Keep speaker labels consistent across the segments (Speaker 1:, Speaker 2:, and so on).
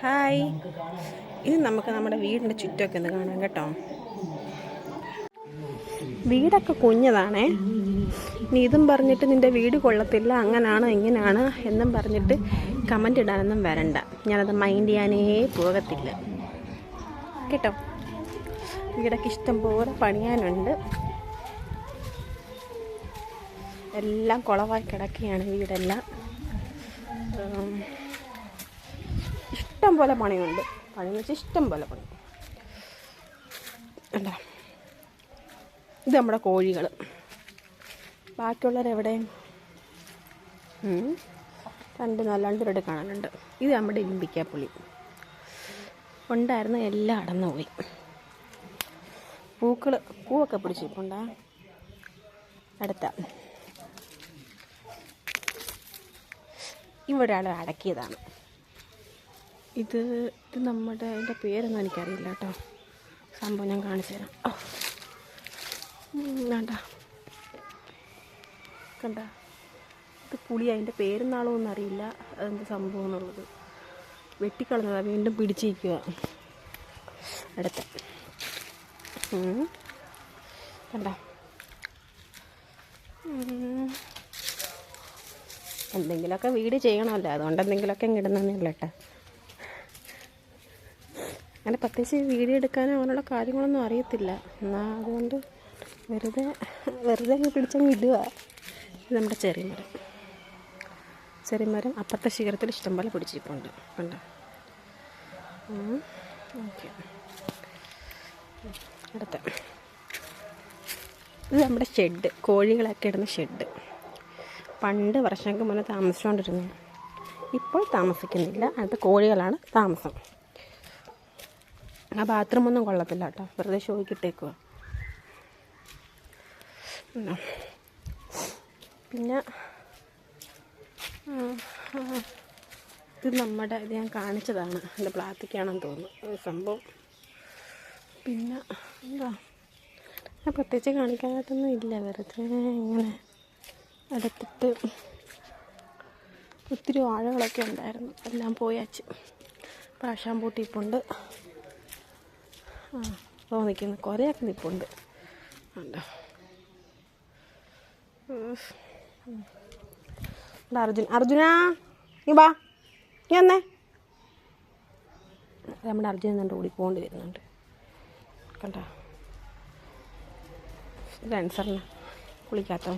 Speaker 1: Hi. ഇത് നമുക്ക് നമ്മുടെ വീടിന്റെ ചുറ്റുമൊക്കെ ഒന്ന് കാണാം കേട്ടോ. വീടൊക്കെ കുഞ്ഞതാണേ. നീ ഇതും പറഞ്ഞിട്ട് നിന്റെ വീട് കൊള്ളത്തില്ല അങ്ങനാണ് ഇങ്ങനെയാണ് എന്നും പറഞ്ഞിട്ട് കമന്റ് ഇടാനൊന്നും വരണ്ട. ഞാനത് മൈൻഡ് ചെയ്യാനേ പോകത്തില്ല. കേട്ടോ? വീടൊക്കെ ഇഷ്ടം പോലെ പണിയാനുണ്ട്. എല്ലാം കുളവായി കിടക്കുകയാണ് വീടെല്ലാം. ഇഷ്ടം പോലെ പണിയുണ്ട്. പണി എന്ന് വെച്ചാൽ ഇഷ്ടം പോലെ പണി. എന്താ ഇത് നമ്മുടെ കോഴികൾ ബാക്കിയുള്ളവരെവിടെ? ഉം. രണ്ട് നാലാണ്ട് രണ്ട് കാണാനുണ്ട്. ഇത് നമ്മുടെ ഇമ്പിക്കാപ്പുളി ഉണ്ടായിരുന്ന എല്ലാം അടന്നു പോയി പൂക്കൾ പൂവൊക്കെ പിടിച്ചിട്ടുണ്ടാ അടുത്ത. ഇവിടെ അടക്കിയതാണ്. ഇത് ഇത് നമ്മുടെ അതിന്റെ പേരൊന്നും എനിക്കറിയില്ല കേട്ടോ. സംഭവം ഞാൻ കാണിച്ചു തരാം. ഓ. വേണ്ട. കണ്ട? ഇത് പുളി അതിന്റെ പേരെന്നാളോ ഒന്നും അറിയില്ല അതെന്ത് സംഭവം എന്നുള്ളത് വെട്ടിക്കളഞ്ഞതാണ് വീണ്ടും പിടിച്ചിരിക്കുക അടുത്ത. കണ്ട. എന്തെങ്കിലുമൊക്കെ വീട് ചെയ്യണമല്ലോ? അതുകൊണ്ട് എന്തെങ്കിലുമൊക്കെ കിടന്നേ ഉള്ളൂ കേട്ടോ അങ്ങനെ പ്രത്യേകിച്ച് വീഡിയോ എടുക്കാനോ അങ്ങനെയുള്ള കാര്യങ്ങളൊന്നും അറിയത്തില്ല. എന്നാൽ അതുകൊണ്ട് വെറുതെ വെറുതെ അങ്ങ് പിടിച്ചങ്ങ് ഇടുക. ഇത് നമ്മുടെ ചെറിയ മരം. ചെറിയ മരം അപ്പുറത്തെ ശിഖരത്തിൽ ഇഷ്ടംപോലെ പിടിച്ചിട്ടുണ്ട് കണ്ടോ? ഓക്കെ. അടുത്ത. ഇത് നമ്മുടെ ഷെഡ് കോഴികളൊക്കെ ഇടുന്ന ഷെഡ് പണ്ട് വർഷങ്ങൾക്ക് മുന്നേ താമസിച്ചുകൊണ്ടിരുന്നു ഇപ്പോൾ താമസിക്കുന്നില്ല. അടുത്ത കോഴികളാണ് താമസം. ആ ബാത്റൂമൊന്നും കൊള്ളത്തില്ല കേട്ടോ. വെറുതെ ഷോയ്ക്കിട്ടേക്കുക പിന്നെ ഇത് നമ്മുടെ ഇത് ഞാൻ കാണിച്ചതാണ്. എന്റെ പ്ലാത്തിക്കാണെന്ന് തോന്നുന്നു. സംഭവം. പിന്നെ എന്താ? ഞാൻ പ്രത്യേകിച്ച് കാണിക്കാനായിട്ടൊന്നും ഇല്ല. വെറുതെ ഇങ്ങനെ എടുത്തിട്ട് ഒത്തിരി വാഴകളൊക്കെ ഉണ്ടായിരുന്നു. എല്ലാം പോയാച്ച് പാഷാമ്പൂട്ടി ഇപ്പുണ്ട് ആ അപ്പോൾ നിൽക്കുന്നു. കുറേയൊക്കെ നിൽപ്പുണ്ട്. ഉണ്ടോ അർജുൻ അർജുന. നീ വാ. നീ വന്നേ. നമ്മുടെ അർജുൻ എന്നുണ്ട് ഓടിക്കൊണ്ട് വരുന്നുണ്ട് കണ്ടോ? ഡാൻസറിന് കുളിക്കാത്തോ.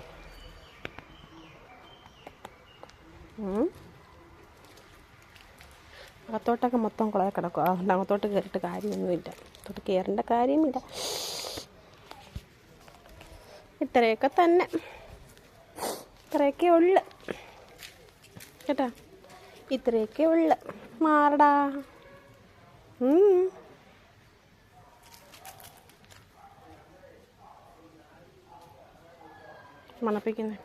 Speaker 1: അകത്തോട്ടൊക്കെ മൊത്തം കുളയെ കിടക്കുക അതുകൊണ്ട് അകത്തോട്ട് കയറിയിട്ട് കാര്യമൊന്നുമില്ല. അകത്തോട്ട് കയറേണ്ട കാര്യമില്ല. ഇത്രയൊക്കെ തന്നെ. ഇത്രയൊക്കെ ഉള്ളു. കേട്ടാ? ഇത്രയൊക്കെ ഉള്ളു. മാറടാ. മണപ്പിക്കുന്നേ